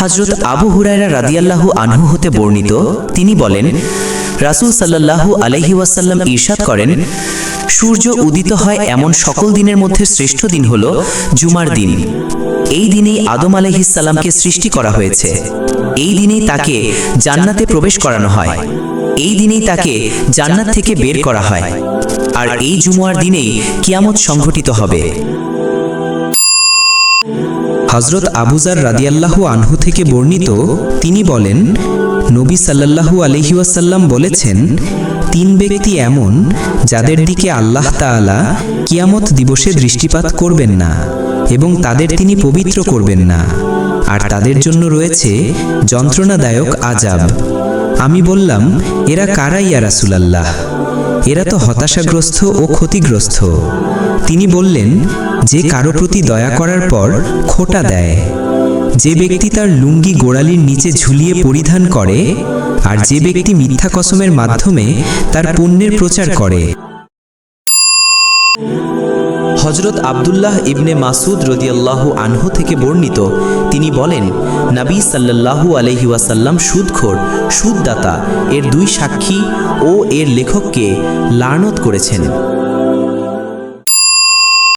হজরত আবু হুরায়রা রাদিয়াল্লাহু আনহু হতে বর্ণিত, তিনি বলেন, রাসূল সাল্লাল্লাহু আলাইহি ওয়াসাল্লাম ঈরশাদ করেন, সূর্য উদিত হয় এমন সকল দিনের মধ্যে শ্রেষ্ঠ দিন হল জুমার দিন। এই দিনেই আদম আলাইহিসসালামকে সৃষ্টি করা হয়েছে। এই দিনেই তাকে জান্নাতে প্রবেশ করানো হয়। এই দিনেই তাকে জান্নাত থেকে বের করা হয়। আর এই জুমুয়ার দিনেই কিয়ামত সংঘটিত হবে। হজরত আবুজার রাদিয়াল্লাহু আনহু থেকে বর্ণিত, তিনি বলেন, নবী সাল্লাল্লাহু আলহিউসাল্লাম বলেছেন, তিন ব্যক্তি এমন যাদের দিকে আল্লাহ তাআলা কিয়ামত দিবসে দৃষ্টিপাত করবেন না এবং তাদের তিনি পবিত্র করবেন না। আর তাদের জন্য রয়েছে যন্ত্রণাদায়ক আজাব আমি বললাম, এরা কারা ইয়া রাসূলাল্লাহ? এরা তো হতাশাগ্রস্ত ও ক্ষতিগ্রস্ত। তিনি বললেন, যে কারও প্রতি দয়া করার পর খোটা দেয়। যে ব্যক্তি তার লুঙ্গি গোড়ালির নিচে ঝুলিয়ে পরিধান করে আর যে ব্যক্তি মিথ্যা কসমের মাধ্যমে তার পণ্যের প্রচার করে। হজরত আবদুল্লাহ ইবনে মাসুদ রদিয়াল্লাহ আনহু থেকে বর্ণিত, তিনি বলেন, নাবী সাল্লাল্লাহু আলহি ওয়াসাল্লাম সুদখোর, সুদদাতা, এর দুই সাক্ষী ও এর লেখককে লানত করেছেন।